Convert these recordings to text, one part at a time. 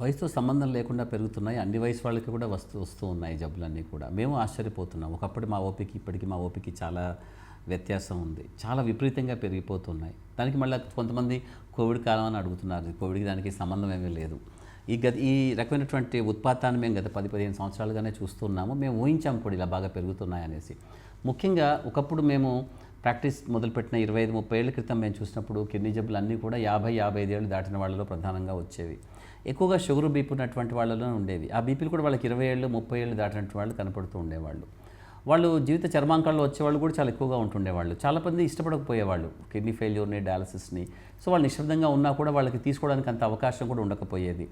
వయసుతో సంబంధం లేకుండా పెరుగుతున్నాయి. అన్ని వయసు వాళ్ళకి కూడా వస్తూ వస్తూ ఉన్నాయి జబ్బులన్నీ కూడా. మేము ఆశ్చర్యపోతున్నాం. ఒకప్పుడు మా ఓపికి ఇప్పటికి మా ఓపికి చాలా వ్యత్యాసం ఉంది. చాలా విపరీతంగా పెరిగిపోతున్నాయి. దానికి మళ్ళీ కొంతమంది కోవిడ్ కాలం అని అడుగుతున్నారు. కోవిడ్కి దానికి సంబంధం ఏమీ లేదు. ఈ గత ఈ రకమైనటువంటి ఉత్పాతాన్ని మేము గత పది పదిహేను సంవత్సరాలుగానే చూస్తున్నాము. మేము ఊహించాము కూడా ఇలా బాగా పెరుగుతున్నాయి అనేసి. ముఖ్యంగా ఒకప్పుడు మేము ప్రాక్టీస్ మొదలుపెట్టిన ఇరవై ఐదు ముప్పై ఏళ్ళ క్రితం మేము చూసినప్పుడు కిడ్నీ జబ్బులు అన్నీ కూడా యాభై యాభై ఐదు ఏళ్ళు దాటిన వాళ్ళలో ప్రధానంగా వచ్చేవి. ఎక్కువగా షుగర్ బీపీ ఉన్నటువంటి వాళ్ళలో ఉండేవి. ఆ బీపీలు కూడా వాళ్ళకి ఇరవై ఏళ్ళు ముప్పై ఏళ్ళు దాటినటువంటి వాళ్ళు కనపడుతూ ఉండేవాళ్ళు. వాళ్ళు జీవిత చర్మాంకాల్లో వచ్చేవాళ్ళు కూడా చాలా ఎక్కువగా ఉంటుండేవాళ్ళు. చాలా మంది ఇష్టపడకపోయేవాళ్ళు కిడ్నీ ఫెయిల్యూర్ని డయాలసిస్ని. సో వాళ్ళు నిశ్శబ్దంగా ఉన్నా కూడా వాళ్ళకి తీసుకోవడానికి అంత అవకాశం కూడా ఉండకపోయేది.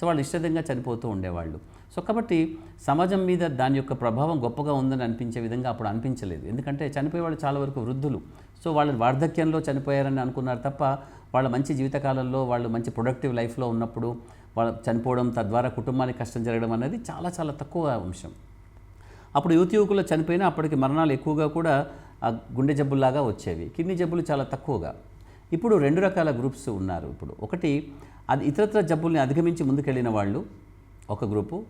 సో వాళ్ళు నిశ్శబ్దంగా చనిపోతూ ఉండేవాళ్ళు. సో కాబట్టి సమాజం మీద దాని యొక్క ప్రభావం గొప్పగా ఉందని అనిపించే విధంగా అప్పుడు అనిపించలేదు. ఎందుకంటే చనిపోయే వాళ్ళు చాలా వరకు వృద్ధులు. సో వాళ్ళు వార్ధక్యంలో చనిపోయారని అనుకున్నారు తప్ప వాళ్ళ మంచి జీవితకాలంలో వాళ్ళు మంచి ప్రొడక్టివ్ లైఫ్లో ఉన్నప్పుడు వాళ్ళు చనిపోవడం తద్వారా కుటుంబానికి కష్టం జరగడం అనేది చాలా చాలా తక్కువ అంశం. అప్పుడు యువతి యువకులు చనిపోయినా అప్పటికి మరణాలు ఎక్కువగా కూడా ఆ గుండె జబ్బుల్లాగా వచ్చేవి. కిడ్నీ జబ్బులు చాలా తక్కువగా. ఇప్పుడు రెండు రకాల గ్రూప్స్ ఉన్నారు ఇప్పుడు. ఒకటి అది ఇతరత్ర జబ్బుల్ని అధిగమించి ముందుకెళ్ళిన వాళ్ళు ఒక గ్రూపు.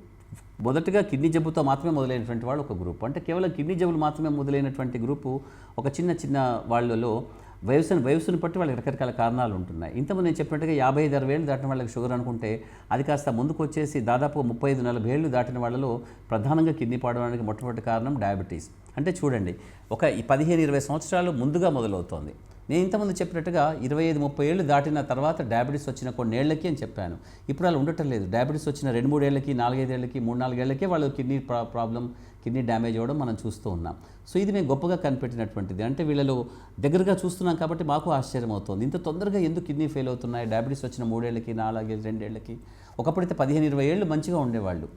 మొదటగా కిడ్నీ జబ్బుతో మాత్రమే మొదలైనటువంటి వాళ్ళు ఒక గ్రూప్. అంటే కేవలం కిడ్నీ జబ్బులు మాత్రమే మొదలైనటువంటి గ్రూపు ఒక చిన్న చిన్న వాళ్ళలో వయసును వయసును బట్టి వాళ్ళకి రకరకాల కారణాలు ఉంటున్నాయి. ఇంతకుముందు నేను చెప్పినట్టుగా యాభై ఐదు అరవై ఏళ్ళు దాటిన వాళ్ళకి షుగర్ అనుకుంటే అది కాస్త ముందుకు వచ్చేసి దాదాపు ముప్పై ఐదు నలభై ఏళ్ళు దాటిన వాళ్ళలో ప్రధానంగా కిడ్నీ పాడడానికి మొట్టమొదటి కారణం డయాబెటీస్. అంటే చూడండి ఒక పదిహేను ఇరవై సంవత్సరాలు ముందుగా మొదలవుతోంది. నేను ఇంతకుముందు చెప్పినట్టుగా ఇరవై ఐదు ముప్పై ఏళ్ళు దాటిన తర్వాత డయాబెటీస్ వచ్చిన కొన్నేళ్ళకి అని చెప్పాను. ఇప్పుడు అలా ఉండటం లేదు. డయాబెటీస్ వచ్చిన రెండు మూడేళ్ళకి నాలుగైదేళ్ళకి మూడు నాలుగేళ్ళకి వాళ్ళు కిడ్నీ ప్రా ప్రాబ్లం కిడ్నీ డ్యామేజ్ అవ్వడం మనం చూస్తూ ఉన్నాం. సో ఇది మేము గొప్పగా కనిపెట్టినటువంటిది. అంటే వీళ్ళలో దగ్గరగా చూస్తున్నాం కాబట్టి మాకు ఆశ్చర్యం అవుతుంది. ఇంత తొందరగా ఎందుకు కిడ్నీ ఫెయిల్ అవుతున్నాయి? డయాబెటీస్ వచ్చిన మూడేళ్ళకి నాలుగేళ్ళు రెండేళ్ళకి? ఒకప్పుడైతే పదిహేను ఇరవై ఏళ్ళు మంచిగా ఉండేవాళ్ళు.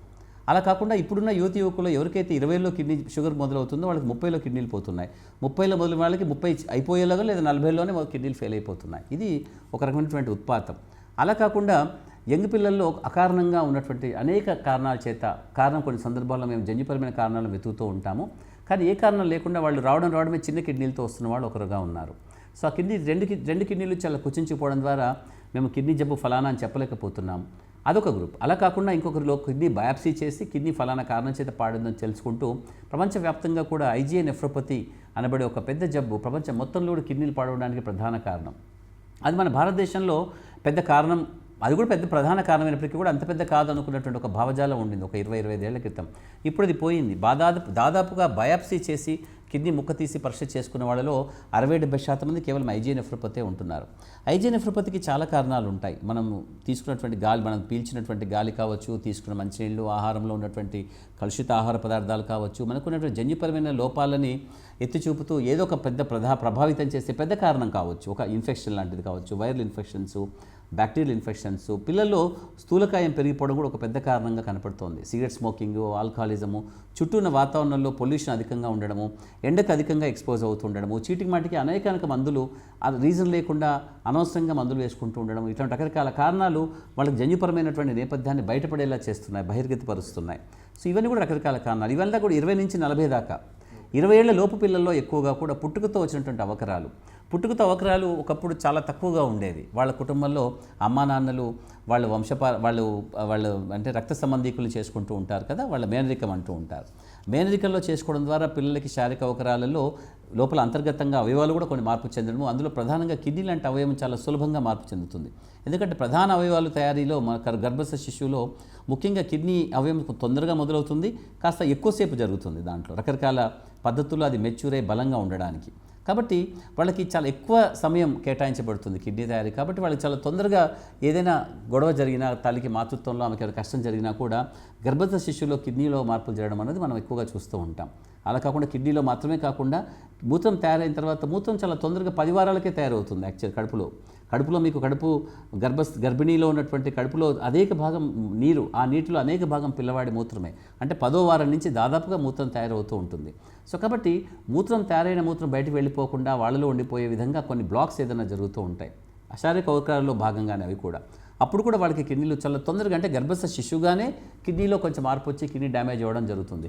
అలా కాకుండా ఇప్పుడున్న యువతి యువకులు ఎవరికైతే ఇరవైలో కిడ్నీ షుగర్ మొదలవుతుందో వాళ్ళకి ముప్పైలో కిడ్నీలు పోతున్నాయి. ముప్పైలో మొదలు వాళ్ళకి ముప్పై అయిపోయేలాగా లేదా నలభైలోనే కిడ్నీలు ఫెయిల్ అయిపోతున్నాయి. ఇది ఒక రకమైనటువంటి ఉత్పాతం. అలా కాకుండా యంగ్ పిల్లల్లో అకారణంగా ఉన్నటువంటి అనేక కారణాల చేత కారణం కొన్ని సందర్భాల్లో మేము జన్యుపరమైన కారణాలను వెతుకుతూ ఉంటాము. కానీ ఏ కారణం లేకుండా వాళ్ళు రావడం రావడమే చిన్న కిడ్నీలతో వస్తున్న వాళ్ళు ఒకరుగా ఉన్నారు. సో ఆ కిడ్నీ రెండు రెండు కిడ్నీలు చాలా కుచించిపోవడం ద్వారా మేము కిడ్నీ జబ్బు ఫలానా అని చెప్పలేకపోతున్నాం. అదొక గ్రూప్. అలా కాకుండా ఇంకొకరిలో కిడ్నీ బయాప్సీ చేసి కిడ్నీ ఫలానా కారణం చేత పాడిందని తెలుసుకుంటూ ప్రపంచవ్యాప్తంగా కూడా ఐజీఏ నెఫ్రోపతి అనబడే ఒక పెద్ద జబ్బు ప్రపంచం మొత్తంలో కూడా కిడ్నీలు పాడవడానికి ప్రధాన కారణం. అది మన భారతదేశంలో పెద్ద కారణం అది కూడా పెద్ద ప్రధాన కారణమైనప్పటికీ కూడా అంత పెద్ద కాదు అనుకున్నటువంటి ఒక భావజాలం ఉండింది ఒక ఇరవై ఇరవై ఐదేళ్ళ క్రితం. ఇప్పుడు అది పోయింది. దాదాపుగా బయాప్సీ చేసి కిడ్నీ ముక్క తీసి పరీక్ష చేసుకున్న వాళ్ళలో అరవై డెబ్బై శాతం మంది కేవలం ఐజీ నెఫ్రోపతే ఉంటున్నారు. ఐజీ నెఫ్రోపతికి చాలా కారణాలు ఉంటాయి. మనం తీసుకున్నటువంటి గాలి మనం పీల్చినటువంటి గాలి కావచ్చు తీసుకున్న మంచినీళ్ళు ఆహారంలో ఉన్నటువంటి కలుషిత ఆహార పదార్థాలు కావచ్చు మనకున్నటువంటి జన్యుపరమైన లోపాలని ఎత్తి చూపుతూ ఏదో ఒక పెద్ద ప్రధా ప్రభావితం చేసే పెద్ద కారణం కావచ్చు. ఒక ఇన్ఫెక్షన్ లాంటిది కావచ్చు వైరల్ ఇన్ఫెక్షన్స్ బ్యాక్టీరియల్ ఇన్ఫెక్షన్స్ పిల్లల్లో స్థూలకాయం పెరిగిపోవడం కూడా ఒక పెద్ద కారణంగా కనపడుతోంది. సిగరెట్ స్మోకింగ్ ఆల్కహాలిజము చుట్టూ ఉన్న వాతావరణంలో పొల్యూషన్ అధికంగా ఉండడము ఎండకు అధికంగా ఎక్స్పోజ్ అవుతుండడము చీటికి మాటికి అనేక మందులు రీజన్ లేకుండా అనవసరంగా మందులు వేసుకుంటూ ఉండడం ఇట్లాంటి రకరకాల కారణాలు వాళ్ళకి జన్యుపరమైనటువంటి నేపథ్యాన్ని బయటపడేలా చేస్తున్నాయి బహిర్గతపరుస్తున్నాయి. సో ఇవన్నీ కూడా రకరకాల కారణాలు. ఇవన్నీ కూడా ఇరవై నుంచి నలభై దాకా. ఇరవై ఏళ్ళ లోపు పిల్లల్లో ఎక్కువగా కూడా పుట్టుకతో వచ్చినటువంటి అవకరాలు. పుట్టుకతో అవకరాలు ఒకప్పుడు చాలా తక్కువగా ఉండేవి. వాళ్ళ కుటుంబంలో అమ్మా నాన్నలు వాళ్ళ వంశపా వాళ్ళు వాళ్ళు అంటే రక్త సంబంధీకులు చేసుకుంటూ ఉంటారు కదా వాళ్ళ మేనరికం అంటూ ఉంటారు. మేనరికంలో చేసుకోవడం ద్వారా పిల్లలకి శారీరక అవకరాలలో లోపల అంతర్గతంగా అవయవాలు కూడా కొన్ని మార్పు చెందడము అందులో ప్రధానంగా కిడ్నీ లాంటి అవయవం చాలా సులభంగా మార్పు చెందుతుంది. ఎందుకంటే ప్రధాన అవయవాలు తయారీలో మన గర్భస్థ శిశువులో ముఖ్యంగా కిడ్నీ అవయవం తొందరగా మొదలవుతుంది కాస్త ఎక్కువసేపు జరుగుతుంది దాంట్లో. రకరకాల పద్ధతుల్లో అది మెచ్యూర్ బలంగా ఉండడానికి. కాబట్టి వాళ్ళకి చాలా ఎక్కువ సమయం కేటాయించబడుతుంది కిడ్నీ తయారీ. కాబట్టి వాళ్ళకి చాలా తొందరగా ఏదైనా గొడవ జరిగినా తల్లికి మాతృత్వంలో ఆమెకి ఏదైనా కష్టం జరిగినా కూడా గర్భత శిశువులో కిడ్నీలో మార్పులు జరగడం అనేది మనం ఎక్కువగా చూస్తూ ఉంటాం. అలా కాకుండా కిడ్నీలో మాత్రమే కాకుండా మూత్రం తయారైన తర్వాత మూత్రం చాలా తొందరగా పది వారాలకే తయారవుతుంది యాక్చువల్ కడుపులో. కడుపులో మీకు కడుపు గర్భ గర్భిణీలో ఉన్నటువంటి కడుపులో అనేక భాగం నీరు ఆ నీటిలో అనేక భాగం పిల్లవాడి మూత్రమే. అంటే పదో వారం నుంచి దాదాపుగా మూత్రం తయారవుతూ ఉంటుంది. సో కాబట్టి మూత్రం తయారైన మూత్రం బయటకు వెళ్ళిపోకుండా వాళ్ళలో ఉండిపోయే విధంగా కొన్ని బ్లాక్స్ ఏదైనా జరుగుతూ ఉంటాయి. అశారీరక అవకరాల్లో భాగంగానే అవి కూడా. అప్పుడు కూడా వాళ్ళకి కిడ్నీలు చాలా తొందరగా అంటే గర్భస్థ శిశువుగానే కిడ్నీలో కొంచెం మార్పు వచ్చి కిడ్నీ డ్యామేజ్ అవ్వడం జరుగుతుంది.